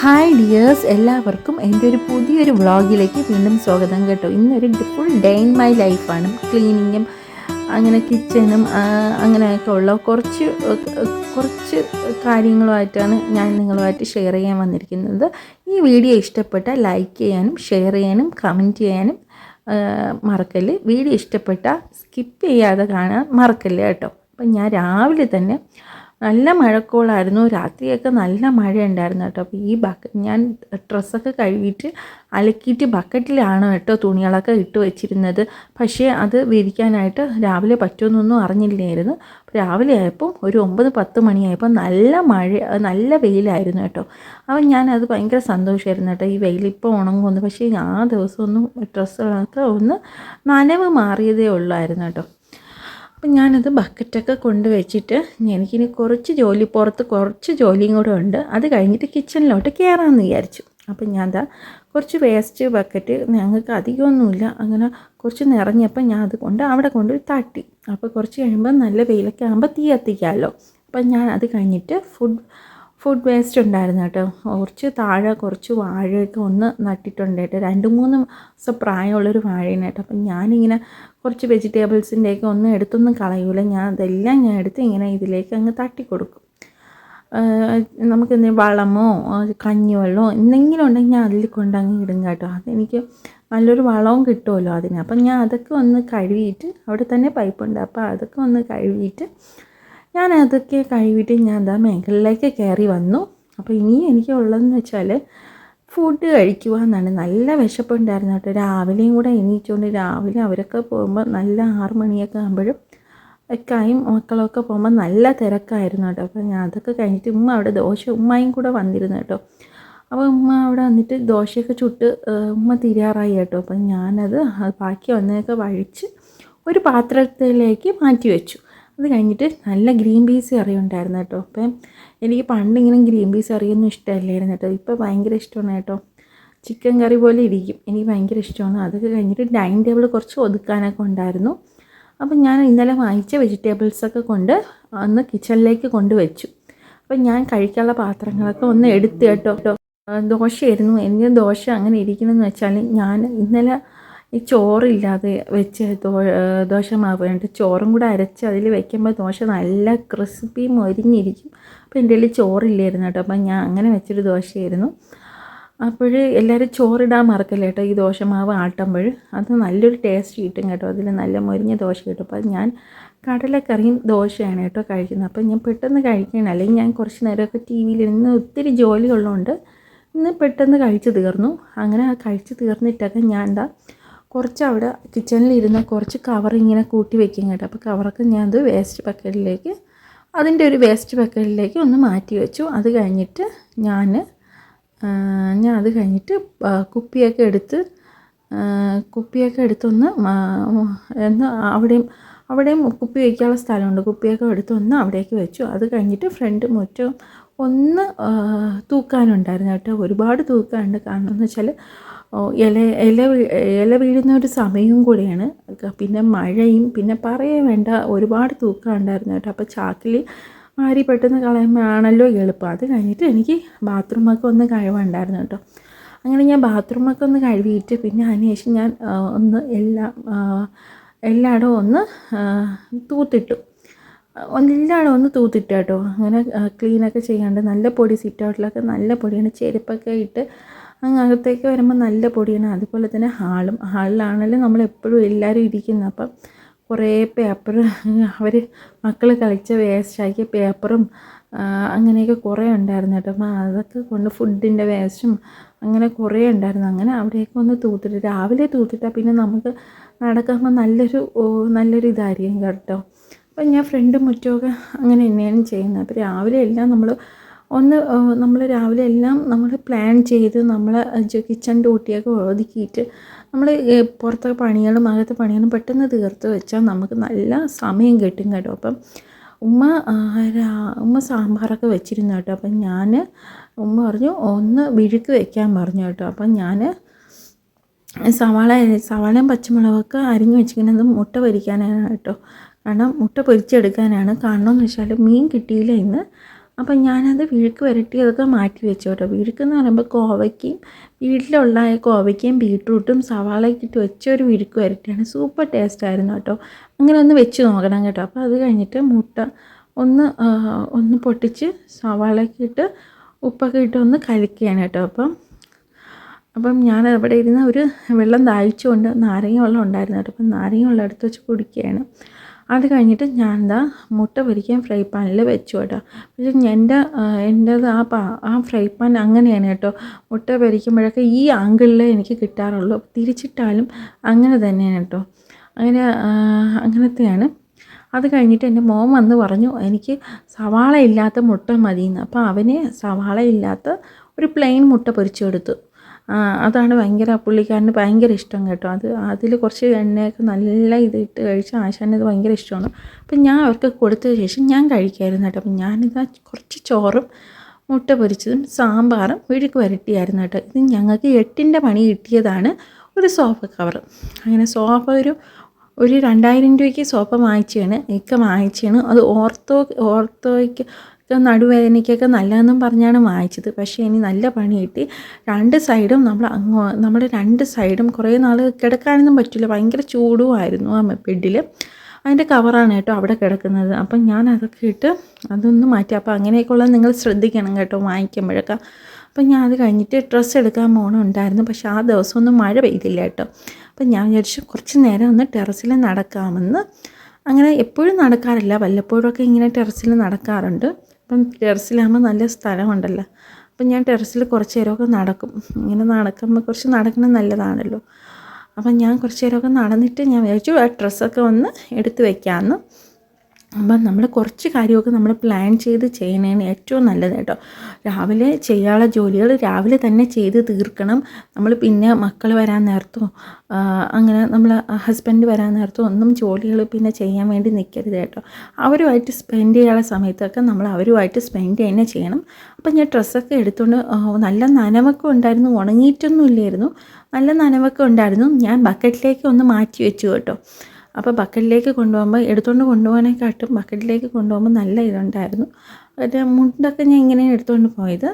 Hi dears എല്ലാവർക്കും എന്റെ ഒരു പുതിയൊരു വ്ളോഗിലേക്ക് വീണ്ടും സ്വാഗതം കേട്ടോ. ഇന്നൊരു ഫുൾ ഡേ ഇൻ മൈ ലൈഫാണ് ക്ലീനിങ്ങും അങ്ങനെ കിച്ചനും അങ്ങനെയൊക്കെ ഉള്ള കുറച്ച് കുറച്ച് കാര്യങ്ങളുമായിട്ടാണ് ഞാൻ നിങ്ങളുമായിട്ട് ഷെയർ ചെയ്യാൻ വന്നിരിക്കുന്നത്. ഈ വീഡിയോ ഇഷ്ടപ്പെട്ട ലൈക്ക് ചെയ്യാനും ഷെയർ ചെയ്യാനും കമന്റ് ചെയ്യാനും മറക്കൽ വീഡിയോ ഇഷ്ടപ്പെട്ട സ്കിപ്പ് ചെയ്യാതെ കാണാൻ മറക്കല്ല് കേട്ടോ. അപ്പം ഞാൻ രാവിലെ തന്നെ നല്ല മഴക്കോളായിരുന്നു. രാത്രിയൊക്കെ നല്ല മഴ ഉണ്ടായിരുന്നു കേട്ടോ. അപ്പോൾ ഈ ബക്ക ഞാൻ ഡ്രസ്സൊക്കെ കഴുകിയിട്ട് അലക്കിയിട്ട് ബക്കറ്റിലാണ് കേട്ടോ തുണികളൊക്കെ ഇട്ട് വെച്ചിരുന്നത്. പക്ഷേ അത് വിരിക്കാനായിട്ട് രാവിലെ പറ്റുമെന്നൊന്നും അറിഞ്ഞില്ലായിരുന്നു. രാവിലെ ആയപ്പോൾ ഒരു ഒമ്പത് പത്ത് മണിയായപ്പോൾ നല്ല മഴ നല്ല വെയിലായിരുന്നു കേട്ടോ. അപ്പം ഞാനത് ഭയങ്കര സന്തോഷമായിരുന്നു കേട്ടോ. ഈ വെയിലിപ്പോൾ ഉണങ്ങുമെന്ന്. പക്ഷേ ആ ദിവസമൊന്നും ഡ്രസ്സുകളൊക്കെ ഒന്ന് നനവ് മാറിയതേ ഉള്ളായിരുന്നു കേട്ടോ. അപ്പം ഞാനത് ബക്കറ്റൊക്കെ കൊണ്ട് വെച്ചിട്ട് എനിക്കിനി കുറച്ച് ജോലി പുറത്ത് കുറച്ച് ജോലിയും കൂടെ ഉണ്ട്. അത് കഴിഞ്ഞിട്ട് കിച്ചണിലോട്ട് കയറാമെന്ന് വിചാരിച്ചു. അപ്പം ഞാൻ ദാ കുറച്ച് വേസ്റ്റ് ബക്കറ്റ് ഞങ്ങൾക്ക് അധികമൊന്നുമില്ല. അങ്ങനെ കുറച്ച് നിറഞ്ഞപ്പോൾ ഞാൻ അത് കൊണ്ട് അവിടെ കൊണ്ട് തട്ടി. അപ്പോൾ കുറച്ച് കഴിയുമ്പോൾ നല്ല വെയിലൊക്കെ ആകുമ്പോൾ തീ കത്തിക്കാമല്ലോ. അപ്പം ഞാൻ അത് കഴിഞ്ഞിട്ട് ഫുഡ് ഫുഡ് വേസ്റ്റ് ഉണ്ടായിരുന്നു കേട്ടോ. കുറച്ച് താഴെ കുറച്ച് വാഴയൊക്കെ ഒന്ന് നട്ടിട്ടുണ്ട് കേട്ടോ. രണ്ട് മൂന്ന് ദിവസം പ്രായമുള്ളൊരു വാഴയാണ് കേട്ടോ. അപ്പം ഞാനിങ്ങനെ കുറച്ച് വെജിറ്റബിൾസിന്റെയൊക്കെ ഒന്ന് എടുത്തൊന്നും കളയൂല. ഞാൻ അതെല്ലാം ഞാൻ എടുത്ത് ഇങ്ങനെ ഇതിലേക്ക് അങ്ങ് തട്ടി കൊടുക്കും നമുക്ക് എന്തെങ്കിലും വളമോ കഞ്ഞിവെള്ളമോ എന്തെങ്കിലും ഉണ്ടെങ്കിൽ ഞാൻ അതിൽ കൊണ്ടങ്ങ് ഇടും കേട്ടോ. അതെനിക്ക് നല്ലൊരു വളവും കിട്ടുമല്ലോ അതിന്. അപ്പം ഞാൻ അതൊക്കെ ഒന്ന് കഴുകിയിട്ട് അവിടെ തന്നെ പൈപ്പുണ്ട് അപ്പോൾ അതൊക്കെ ഒന്ന് കഴുകിയിട്ട് ഞാൻ അതൊക്കെ കഴുകിയിട്ട് ഞാൻ എന്താ മേഖലയിലേക്ക് കയറി വന്നു. അപ്പോൾ ഇനി എനിക്ക് ഉള്ളതെന്ന് വെച്ചാൽ ഫുഡ് കഴിക്കുക എന്നാണ് നല്ല വിശപ്പുണ്ടായിരുന്നു കേട്ടോ. രാവിലെയും കൂടെ എണീച്ചുകൊണ്ട് രാവിലെ അവരൊക്കെ പോകുമ്പോൾ നല്ല ആറ് മണിയൊക്കെ ആകുമ്പോഴും ഒക്കെയും മക്കളൊക്കെ പോകുമ്പോൾ നല്ല തിരക്കായിരുന്നു കേട്ടോ. അപ്പോൾ ഞാൻ അതൊക്കെ കഴിഞ്ഞിട്ട് ഉമ്മ അവിടെ ദോശ ഉമ്മയും കൂടെ വന്നിരുന്നു കേട്ടോ. അപ്പോൾ ഉമ്മ അവിടെ വന്നിട്ട് ദോശയൊക്കെ ചുട്ട് ഉമ്മ തിരിയാറായി കേട്ടോ. അപ്പം ഞാനത് ബാക്കി വന്നതൊക്കെ വഴിച്ച് ഒരു പാത്രത്തിലേക്ക് മാറ്റി വെച്ചു. അത് കഴിഞ്ഞിട്ട് നല്ല ഗ്രീൻ പീസ് കറി ഉണ്ടായിരുന്നു കേട്ടോ. അപ്പം എനിക്ക് പണ്ടിങ്ങനെ ഗ്രീൻ പീസ് കറിയൊന്നും ഇഷ്ടമല്ലായിരുന്നു കേട്ടോ. ഇപ്പോൾ ഭയങ്കര ഇഷ്ടമാണ് കേട്ടോ. ചിക്കൻ കറി പോലെ ഇരിക്കും. എനിക്ക് ഭയങ്കര ഇഷ്ടമാണ്. അതൊക്കെ കഴിഞ്ഞിട്ട് ഡൈനിങ് ടേബിൾ കുറച്ച് ഒതുക്കാനൊക്കെ ഉണ്ടായിരുന്നു. അപ്പം ഞാൻ ഇന്നലെ വാങ്ങിച്ച വെജിറ്റബിൾസൊക്കെ കൊണ്ട് ഒന്ന് കിച്ചണിലേക്ക് കൊണ്ടുവച്ചു അപ്പം ഞാൻ കഴിക്കാനുള്ള പാത്രങ്ങളൊക്കെ ഒന്ന് എടുത്ത് കേട്ടോ. ദോശയായിരുന്നു. എനിക്ക് ദോശ അങ്ങനെ ഇരിക്കണമെന്ന് വെച്ചാൽ ഞാൻ ഇന്നലെ ഈ ചോറില്ലാതെ വെച്ച് ദോ ദോശ മാവ് ചോറും കൂടെ അരച്ച് അതിൽ വെക്കുമ്പോൾ ദോശ നല്ല ക്രിസ്പി മൊരിഞ്ഞിരിക്കും. അപ്പോൾ എന്റെ കയ്യിൽ ചോറില്ലായിരുന്നു കേട്ടോ. അപ്പം ഞാൻ അങ്ങനെ വെച്ചൊരു ദോശയായിരുന്നു. അപ്പോൾ എല്ലാവരും ചോറിടാൻ മറക്കല്ല കേട്ടോ ഈ ദോശമാവ് ആട്ടുമ്പോൾ? അത് നല്ലൊരു ടേസ്റ്റ് കിട്ടും കേട്ടോ. അതിൽ നല്ല മൊരിഞ്ഞ ദോശ കിട്ടും. അപ്പോൾ ഞാൻ കടലക്കറിയും ദോശയാണ് കേട്ടോ കഴിക്കുന്നത്. അപ്പോൾ ഞാൻ പെട്ടെന്ന് കഴിക്കണം അല്ലെങ്കിൽ ഞാൻ കുറച്ച് നേരമൊക്കെ ടി വിയിൽ ഇന്ന് ഒത്തിരി ജോലി ഉള്ളതുകൊണ്ട് ഇന്ന് പെട്ടെന്ന് കഴിച്ച് തീർന്നു. അങ്ങനെ കഴിച്ച് തീർന്നിട്ടൊക്കെ ഞാൻ എന്താ കുറച്ച് അവിടെ കിച്ചണിലിരുന്ന കുറച്ച് കവർ ഇങ്ങനെ കൂട്ടി വെക്കും കേട്ടോ. അപ്പോൾ കവറൊക്കെ ഞാൻ അത് വേസ്റ്റ് ബക്കറ്റിലേക്ക് അതിന്റെ ഒരു വേസ്റ്റ് ബക്കറ്റിലേക്ക് ഒന്ന് മാറ്റി വെച്ചു. അത് കഴിഞ്ഞിട്ട് ഞാൻ ഞാൻ അത് കഴിഞ്ഞിട്ട് കുപ്പിയൊക്കെ എടുത്ത് കുപ്പിയൊക്കെ എടുത്തൊന്ന് എന്ന് അവിടെയും അവിടെയും കുപ്പി വയ്ക്കാനുള്ള സ്ഥലമുണ്ട്. കുപ്പിയൊക്കെ എടുത്തൊന്ന് അവിടേക്ക് വെച്ചു. അത് കഴിഞ്ഞിട്ട് ഫ്രണ്ട് മുറ്റം ഒന്ന് തൂക്കാനുണ്ടായിരുന്നു കേട്ടോ. ഒരുപാട് തൂക്കാനുണ്ട്. കാരണം എന്ന് വെച്ചാൽ ഇല ഇല ഇല വീഴുന്ന ഒരു സമയവും കൂടിയാണ്. പിന്നെ മഴയും പിന്നെ പറയേ വേണ്ട ഒരുപാട് തൂക്കം ഉണ്ടായിരുന്നു കേട്ടോ. അപ്പോൾ ചാക്കിൽ ആരി പെട്ടെന്ന് കളയുമ്പോഴാണല്ലോ എളുപ്പം. അത് കഴിഞ്ഞിട്ട് എനിക്ക് ബാത്റൂമൊക്കെ ഒന്ന് കഴിവുണ്ടായിരുന്നു കേട്ടോ. അങ്ങനെ ഞാൻ ബാത്റൂമൊക്കെ ഒന്ന് കഴുകിയിട്ട് പിന്നെ അതിനുശേഷം ഞാൻ ഒന്ന് എല്ലാം എല്ലായിടവും ഒന്ന് തൂത്തിട്ടു. എല്ലായിടവും ഒന്ന് തൂത്തിട്ടു കേട്ടോ. അങ്ങനെ ക്ലീനൊക്കെ ചെയ്യാണ്ട് നല്ല പൊടി സിറ്റ് ഔട്ടിലൊക്കെ നല്ല പൊടിയാണ്. ചെരുപ്പൊക്കെ ഇട്ട് അങ്ങ് അകത്തേക്ക് വരുമ്പോൾ നല്ല പൊടിയാണ്. അതുപോലെ തന്നെ ഹാളും. ഹാളിലാണെങ്കിലും നമ്മൾ എപ്പോഴും എല്ലാവരും ഇരിക്കുന്നത് അപ്പം കുറേ പേപ്പർ അവർ മക്കൾ കളിച്ച വേസ്റ്റാക്കിയ പേപ്പറും അങ്ങനെയൊക്കെ കുറേ ഉണ്ടായിരുന്നു കേട്ടോ. അപ്പം അതൊക്കെ കൊണ്ട് ഫുഡിന്റെ വേസ്റ്റും അങ്ങനെ കുറേ ഉണ്ടായിരുന്നു. അങ്ങനെ അവിടെയൊക്കെ ഒന്ന് തൂത്തിട്ട് രാവിലെ തൂത്തിട്ടാൽ പിന്നെ നമുക്ക് നടക്കുമ്പോൾ നല്ലൊരു നല്ലൊരു ഇതായിരിക്കും കേട്ടോ. അപ്പം ഞാൻ ഫ്രണ്ട് മുറ്റമൊക്കെ അങ്ങനെ തന്നെയാണ് ചെയ്യുന്നത്. അപ്പോൾ രാവിലെ എല്ലാം നമ്മൾ ഒന്ന് നമ്മൾ രാവിലെ എല്ലാം നമ്മൾ പ്ലാൻ ചെയ്ത് നമ്മൾ കിച്ചൺ ഡ്യൂട്ടിയൊക്കെ ഒതുക്കിയിട്ട് നമ്മൾ പുറത്തെ പണികളും അകത്തെ പണികളും പെട്ടെന്ന് തീർത്ത് വെച്ചാൽ നമുക്ക് നല്ല സമയം കിട്ടും കേട്ടോ. അപ്പം ഉമ്മ ഉമ്മ സാമ്പാറൊക്കെ വെച്ചിരുന്നു കേട്ടോ. അപ്പം ഞാൻ ഉമ്മ പറഞ്ഞു ഒന്ന് വിഴുക്ക് വെക്കാൻ പറഞ്ഞു കേട്ടോ. അപ്പം ഞാൻ സവാള സവാളയും പച്ചമുളകൊക്കെ അരിഞ്ഞ് വെച്ചിരിക്കുന്നത് മുട്ട പൊരിക്കാനാണ് കേട്ടോ. കാരണം മുട്ട പൊരിച്ചെടുക്കാനാണ്. കാരണം എന്ന് വെച്ചാൽ മീൻ കിട്ടിയില്ല ഇന്ന്. അപ്പം ഞാനത് വിഴുക്ക് വരട്ടിയതൊക്കെ മാറ്റി വെച്ചു കേട്ടോ വിഴുക്കെന്ന് പറയുമ്പോൾ കോവയ്ക്കയും വീട്ടിലുള്ള കോവയ്ക്കയും ബീട്രൂട്ടും സവാളയൊക്കെ ഇട്ട് വെച്ച ഒരു വിഴുക്ക് വരട്ടിയാണ്. സൂപ്പർ ടേസ്റ്റ് ആയിരുന്നു കേട്ടോ. അങ്ങനെ ഒന്ന് വെച്ച് നോക്കണം കേട്ടോ. അപ്പോൾ അത് കഴിഞ്ഞിട്ട് മുട്ട ഒന്ന് ഒന്ന് പൊട്ടിച്ച് സവാളയൊക്കെ ഇട്ട് ഉപ്പൊക്കെ ഇട്ട് ഒന്ന് കഴിക്കുകയാണ് കേട്ടോ. അപ്പം അപ്പം ഞാൻ അവിടെ ഇരുന്ന് ഒരു വെള്ളം ദാഹിച്ചുകൊണ്ട് നാരങ്ങ വെള്ളം ഉണ്ടായിരുന്നു കേട്ടോ. അപ്പം നാരങ്ങ വെള്ളം എടുത്ത് വെച്ച് കുടിക്കുകയാണ്. അത് കഴിഞ്ഞിട്ട് ഞാൻ എന്താ മുട്ട പൊരിക്കാൻ ഫ്രൈ പാനിൽ വെച്ചു കേട്ടോ. പക്ഷേ എന്റെ എന്റേത് ആ പാ ആ ഫ്രൈ പാൻ അങ്ങനെയാണ് കേട്ടോ. മുട്ട പൊരിക്കുമ്പോഴൊക്കെ ഈ ആംഗിളിൽ എനിക്ക് കിട്ടാറുള്ളൂ. തിരിച്ചിട്ടാലും അങ്ങനെ തന്നെയാണ് കേട്ടോ. അങ്ങനെ അങ്ങനത്തെയാണ്. അത് കഴിഞ്ഞിട്ട് എന്റെ മോൻ വന്ന് പറഞ്ഞു എനിക്ക് സവാള ഇല്ലാത്ത മുട്ട മതിയെന്ന്. അപ്പോൾ അവന് സവാള ഇല്ലാത്ത ഒരു പ്ലെയിൻ മുട്ട പൊരിച്ചു കൊടുത്തു. അതാണ് ഭയങ്കര പുള്ളിക്കാരന് ഭയങ്കര ഇഷ്ടം കേട്ടോ. അത് അതിൽ കുറച്ച് എണ്ണയൊക്കെ നല്ല ഇതിട്ട് കഴിച്ച് ആശാന് ഇത് ഭയങ്കര ഇഷ്ടമാണ്. അപ്പം ഞാൻ അവർക്ക് കൊടുത്ത ശേഷം ഞാൻ കഴിക്കായിരുന്നു കേട്ടോ. അപ്പം ഞാനിതാ കുറച്ച് ചോറും മുട്ട പൊരിച്ചതും സാമ്പാറും വീഴുക്ക് വരട്ടിയായിരുന്നു കേട്ടോ. ഇത് ഞങ്ങൾക്ക് എട്ടിന്റെ പണി കിട്ടിയതാണ് ഒരു സോഫ കവർ. അങ്ങനെ സോഫ ഒരു ഒരു രണ്ടായിരം രൂപയ്ക്ക് സോഫ വാങ്ങിച്ചാണ് ഇക്ക വാങ്ങിച്ചാണ് അത് ഓർത്തോ ഓർത്തോയ്ക്ക് നടുവേദനയ്ക്കൊക്കെ നല്ലതെന്നും പറഞ്ഞാണ് വാങ്ങിച്ചത് പക്ഷേ ഇനി നല്ല പണി കിട്ടി. രണ്ട് സൈഡും നമ്മൾ അങ്ങോ നമ്മുടെ രണ്ട് സൈഡും കുറേ നാൾ കിടക്കാനൊന്നും പറ്റില്ല. ഭയങ്കര ചൂടുമായിരുന്നു ആ ബെഡിൽ. അതിന്റെ കവറാണ് കേട്ടോ അവിടെ കിടക്കുന്നത്. അപ്പം ഞാൻ അതൊക്കെ ഇട്ട് അതൊന്ന് മാറ്റി. അപ്പോൾ അങ്ങനെയൊക്കെയുള്ള നിങ്ങൾ ശ്രദ്ധിക്കണം കേട്ടോ വാങ്ങിക്കുമ്പോഴൊക്കെ അപ്പം ഞാൻ അത് കഴിഞ്ഞിട്ട് ഡ്രസ്സ് എടുക്കാൻ പോകണമുണ്ടായിരുന്നു പക്ഷേ ആ ദിവസമൊന്നും മഴ പെയ്തില്ല കേട്ടോ. അപ്പം ഞാൻ വിചാരിച്ചു കുറച്ച് നേരം ഒന്ന് ടെറസിൽ നടക്കാമെന്ന്. അങ്ങനെ എപ്പോഴും നടക്കാറില്ല. വല്ലപ്പോഴൊക്കെ ഇങ്ങനെ ടെറസിൽ നടക്കാറുണ്ട്. അപ്പം ടെറസിലാകുമ്പോൾ നല്ല സ്ഥലമുണ്ടല്ലോ. അപ്പം ഞാൻ ടെറസിൽ കുറച്ച് നേരമൊക്കെ നടക്കും. ഇങ്ങനെ നടക്കുമ്പോൾ കുറച്ച് നടക്കുന്നത് നല്ലതാണല്ലോ. അപ്പം ഞാൻ കുറച്ച് നേരമൊക്കെ നടന്നിട്ട് ഞാൻ വിചാരിച്ചു ആ ഡ്രസ്സൊക്കെ ഒന്ന് എടുത്ത് വെക്കാമെന്ന്. അപ്പം നമ്മൾ കുറച്ച് കാര്യമൊക്കെ നമ്മൾ പ്ലാൻ ചെയ്ത് ചെയ്യുന്നതിന് ഏറ്റവും നല്ലത് കേട്ടോ. രാവിലെ ചെയ്യാനുള്ള ജോലികൾ രാവിലെ തന്നെ ചെയ്ത് തീർക്കണം. നമ്മൾ പിന്നെ മക്കൾ വരാൻ നേരത്തോ അങ്ങനെ നമ്മൾ ഹസ്ബൻഡ് വരാൻ നേരത്തോ ഒന്നും ജോലികൾ പിന്നെ ചെയ്യാൻ വേണ്ടി നിൽക്കരുത് കേട്ടോ. അവരുമായിട്ട് സ്പെൻഡ് ചെയ്യാനുള്ള സമയത്തൊക്കെ നമ്മൾ അവരുമായിട്ട് സ്പെൻഡ് തന്നെ ചെയ്യണം. അപ്പം ഞാൻ ഡ്രസ്സൊക്കെ എടുത്തുകൊണ്ട് നല്ല നനവൊക്കെ ഉണ്ടായിരുന്നു. ഉണങ്ങിയിട്ടൊന്നും ഇല്ലായിരുന്നു. നല്ല നനവൊക്കെ ഉണ്ടായിരുന്നു. ഞാൻ ബക്കറ്റിലേക്ക് ഒന്ന് മാറ്റി വെച്ചു കേട്ടോ. അപ്പോൾ ബക്കറ്റിലേക്ക് കൊണ്ടുപോകുമ്പോൾ എടുത്തുകൊണ്ട് കൊണ്ടുപോകാനേക്കാട്ടും ബക്കറ്റിലേക്ക് കൊണ്ടുപോകുമ്പോൾ നല്ല ഇതുണ്ടായിരുന്നു. ഒരു മുണ്ടൊക്കെ ഞാൻ ഇങ്ങനെ എടുത്തുകൊണ്ട് പോയത്.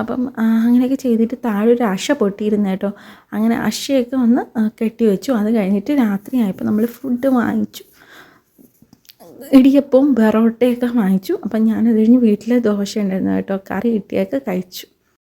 അപ്പം അങ്ങനെയൊക്കെ ചെയ്തിട്ട് താഴെ ഒരു അശ പൊട്ടിയിരുന്നു കേട്ടോ. അങ്ങനെ അശയൊക്കെ ഒന്ന് കെട്ടി വെച്ചു. അത് കഴിഞ്ഞിട്ട് രാത്രിയായപ്പോൾ നമ്മൾ ഫുഡ് വാങ്ങിച്ചു. ഇടിയപ്പവും ബെറോട്ടയൊക്കെ വാങ്ങിച്ചു. അപ്പം ഞാനത് കഴിഞ്ഞ് വീട്ടിലെ ദോശ ഉണ്ടായിരുന്നു കേട്ടോ. കറി കിട്ടിയൊക്കെ കഴിച്ചു.